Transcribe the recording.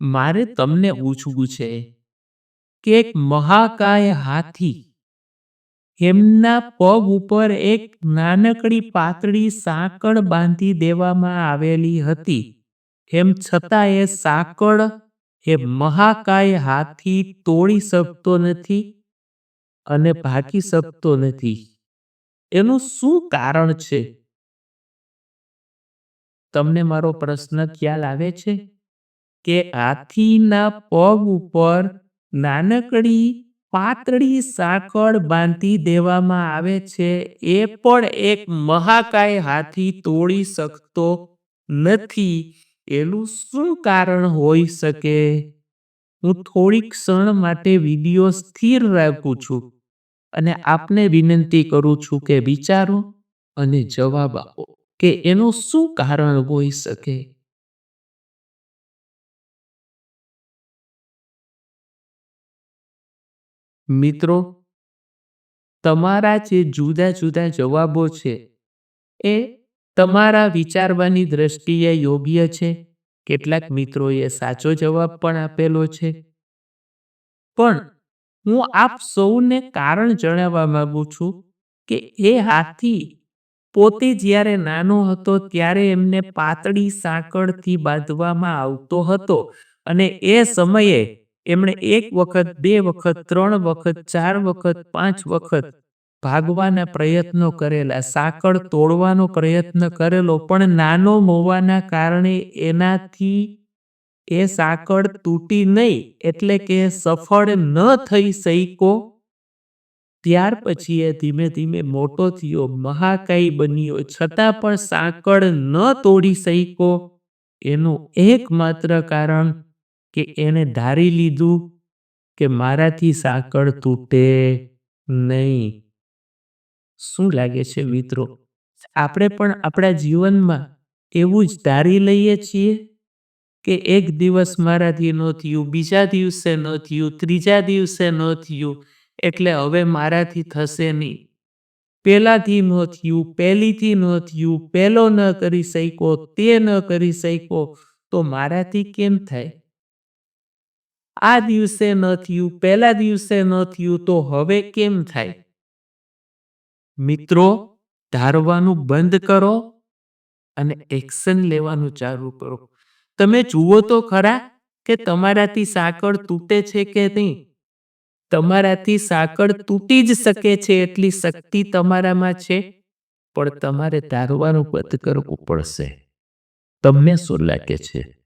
મારે તમને પૂછવું છે કે એક મહાકાય હાથી એમના પગ ઉપર એક નાનકડી પાતળી સાંકળ બાંધી દેવામાં આવેલી હતી. એમ છતાં એ સાંકળ એ મહાકાય હાથી તોડી શકતો નથી અને ભાગી શકતો નથી. એનું શું કારણ છે? તમને મારો પ્રશ્ન ખ્યાલ આવે છે? કે હાથીના પગ ઉપર નાનકડી પાતળી સાંકળ બાંધી દેવામાં આવે છે. એ પણ એક મહાકાય હાથી તોડી શકતો નથી. એનું શું કારણ હોઈ શકે? હું થોડીક ક્ષણ માટે વીડિયો સ્થિર રાખું છું અને આપને વિનંતી કરું છું કે વિચારો અને જવાબ આપો કે એનું શું કારણ હોઈ શકે? મિત્રો, તમારા જે જુદા જુદા જવાબો છે, એ તમારા વિચારવાની દ્રષ્ટિએ યોગ્ય છે? કેટલાક મિત્રોએ સાચો જવાબ પણ આપેલો છે. પણ હું આપ સૌને કારણ જણાવવા માંગુ છું કે એ હાથી પોતે જ્યારે નાનો હતો ત્યારે એમને પાતળી સાંકળથી બાંધવામાં આવતો હતો અને એ સમયે એમણે એક વખત, બે વખત, ત્રણ વખત, ચાર વખત, પાંચ વખત ભાગવાના પ્રયત્નો કરેલા, સાંકળ તોડવાનો પ્રયત્ન કરેલો, પણ નાનો હોવાના કારણે એનાથી એ સાંકળ તૂટી નહીં, એટલે કે સફળ ન થઈ શક્યો ત્યાર પછી એ ધીમે ધીમે મોટો થયો, મહાકાય બન્યો, છતાં પણ સાંકળ ન તોડી શઈકો. એનું એકમાત્ર કારણ કે એને ધારી લીધું કે મારાથી સાંકળ તૂટે નહીં. શું લાગે છે મિત્રો? આપણે પણ આપણા જીવનમાં એવું જ ધારી લઈએ છીએ કે એક દિવસ મારાથી ન થયું, બીજા દિવસે ન થયું, ત્રીજા દિવસે ન થયું, એટલે હવે મારાથી થશે નહીં. પહેલાંથી ન થયું, પહેલીથી ન થયું, પહેલો ન કરી શક્યો, તે ન કરી શક્યો, તો મારાથી કેમ થાય? આ દિવસે ન થયું, પહેલા દિવસે ન થયું, તો હવે કેમ થાય? મિત્રો, ધારવાનું બંધ કરો અને એક્શન લેવાનું ચાલુ કરો. તમે જુઓ તો ખરા કે તમારાથી સાંકળ તૂટે છે કે નહીં? તમારાથી સાંકળ તૂટી જ શકે છે એટલી શક્તિ તમારામાં છે, પણ તમારે ધારવાનું બંધ કરવું પડશે. તમને શું લાગે છે?